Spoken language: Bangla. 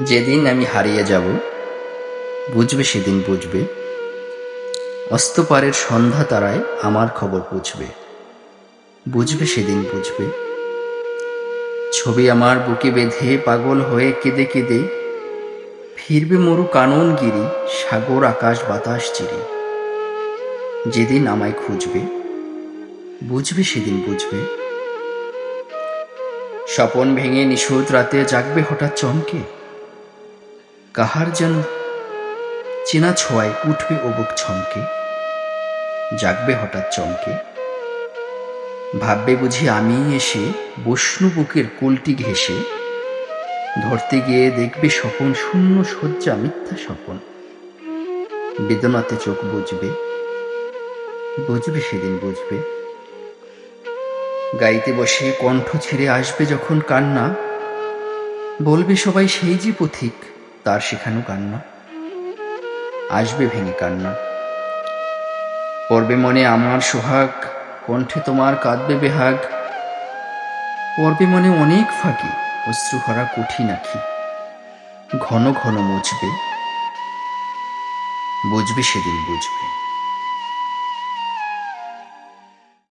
যেদিন আমি হারিয়ে যাব, বুঝবে সেদিন বুঝবে। অস্তপারের সন্ধ্যা তারায় আমার খবর বুঝবে বুঝবে সেদিন বুঝবে। ছবি আমার বুকে বেঁধে পাগল হয়ে কেঁদে কেঁদে ফিরবে মরু কানন গিরি সাগর, আকাশ, বাতাস, চিরে। যেদিন আমায় খুঁজবে, বুঝবে সেদিন বুঝবে। স্বপন ভেঙে নিশুত রাতে জাগবে হঠাৎ চমকে। কাহার যেন চেনা ছোঁয়ায় উঠবে ও বুক ছমকে, জাগবে হঠাৎ চমকে। ভাববে বুঝি আমি এসে বৈষ্ণু বুকের কুলটি ঘেসে ধরতে গিয়ে দেখবে স্বপন শূন্য শয্যা মিথ্যা স্বপন। বেদনাতে চোখ বুঝবে বুঝবে সেদিন বুঝবে। গাইতে বসে কণ্ঠ ছেড়ে আসবে যখন কান্না, বলবে সবাই সেই যে পথিক তার শেখানো কান্না। আসবে ভেঙে কান্না। পর্বে মনে আমার সোহাগ, কণ্ঠে তোমার কাঁদবে বেহাগ। পর্বে মনে অনেক ফাঁকি, অশ্রু অশ্রুভরা কঠিন নাকি ঘন ঘন মুছবে, বুঝবে সেদিন বুঝবে।